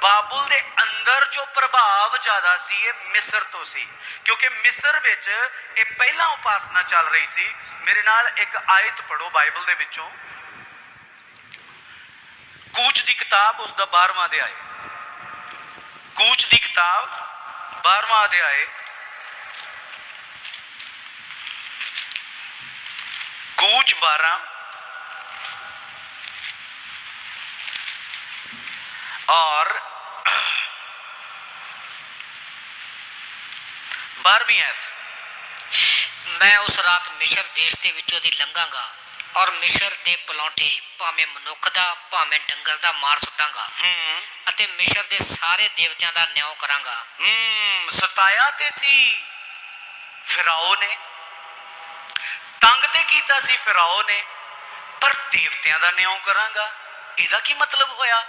ਬਾਬੁਲ ਦੇ ਅੰਦਰ ਜੋ ਪ੍ਰਭਾਵ ਜ਼ਿਆਦਾ ਸੀ, ਇਹ ਮਿਸਰ ਤੋਂ ਸੀ। ਕਿਉਂਕਿ ਮਿਸਰ ਵਿੱਚ ਇਹ ਪਹਿਲਾਂ ਉਪਾਸਨਾ ਚੱਲ ਰਹੀ ਸੀ। ਮੇਰੇ ਨਾਲ ਇੱਕ ਆਇਤ ਪੜੋ ਬਾਈਬਲ ਦੇ ਵਿੱਚੋਂ। ਕੂਚ ਦੀ ਕਿਤਾਬ ਉਸ ਦਾ 12ਵਾਂ ਅਧਿਆਇ ਕੂਚ ਦੀ ਕਿਤਾਬ 12ਵਾਂ ਅਧਿਆਇ ਕੂਚ 12 ਔਰ 12ਵੀਂ ਐਤ। ਮੈਂ ਉਸ ਰਾਤ ਮਿਸ਼ਰ ਦੇਸ਼ ਦੇ ਵਿੱਚੋਂ ਦੀ ਲੰਘਾਂਗਾ ਔਰ ਮਿਸ਼ਰ ਦੇ ਪਲੌਂਠੇ ਭਾਵੇਂ ਮਨੁੱਖ ਦਾ ਭਾਵੇਂ ਡੰਗਰ ਦਾ ਮਾਰ ਸੁੱਟਾਂਗਾ ਅਤੇ ਮਿਸ਼ਰ ਦੇ ਸਾਰੇ ਦੇਵਤਿਆਂ ਦਾ ਨਿਆਂ ਕਰਾਂਗਾ। ਹੂੰ ਸਤਾਇਆ ਤੇ ਸੀ। ਫਰਾਓ ਨੇ। ਤੰਗ ਤੇ ਕੀਤਾ ਸੀ ਫਰਾਓ ਨੇ। ਪਰ ਦੇਵਤਿਆਂ ਦਾ ਨਿਆਂ ਕਰਾਂਗਾ। ਇਹਦਾ ਕੀ ਮਤਲਬ ਹੋਇਆ?